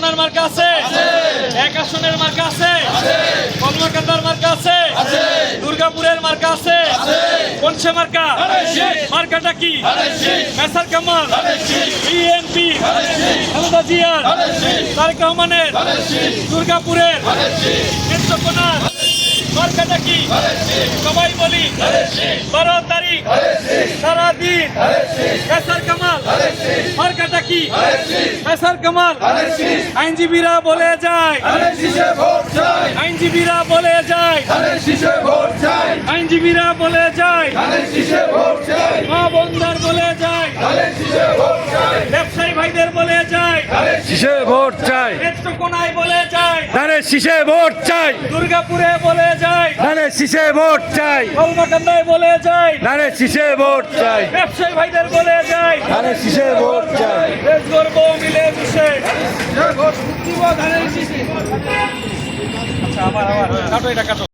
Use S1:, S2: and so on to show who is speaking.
S1: কলমের মার্কা আছে। এক আসনের মার্কা আছে। কলমাকান্দার মার্কা আছে। দুর্গাপুরের মার্কা আছে। কোন সে মার্কা। মার্কাটা কি? মেসার কামাল। বিএনপি। খালেদা জিয়ার। তারেক রহমানের। দুর্গাপুরের। নেত্রকোনার মার্কাটা কি? সবাই বলি। বারো তারিখ সারাদিন মেসার কামাল মার্কাটা কি? মেসার কামাল। আইনজীবীরা বলে যায়। আইনজীবীরা বলে যায়। আইনজীবীরা বলে যায়। মা বন্ধার বলে যায়। ব্যবসায়ী ভাইদের বলে যায়।
S2: শিশে ভোট চাই।
S1: নেত্রকোনায় বলে যায়।
S2: ধানে শিশে ভোট চাই।
S1: দুর্গাপুরে বলে যায়।
S2: শিশে ভোট চাই।
S1: কলমাকান্দায় বলে যাই
S2: ধানে শিশে ভোট চাই।
S1: ব্যবসায়ী ভাইদের বলে যাই
S2: ধানে শিশে ভোট চাই।
S1: দেশ গর্ব মিলে মিশে। আচ্ছা আবার আবার কাটো এটা কাটো।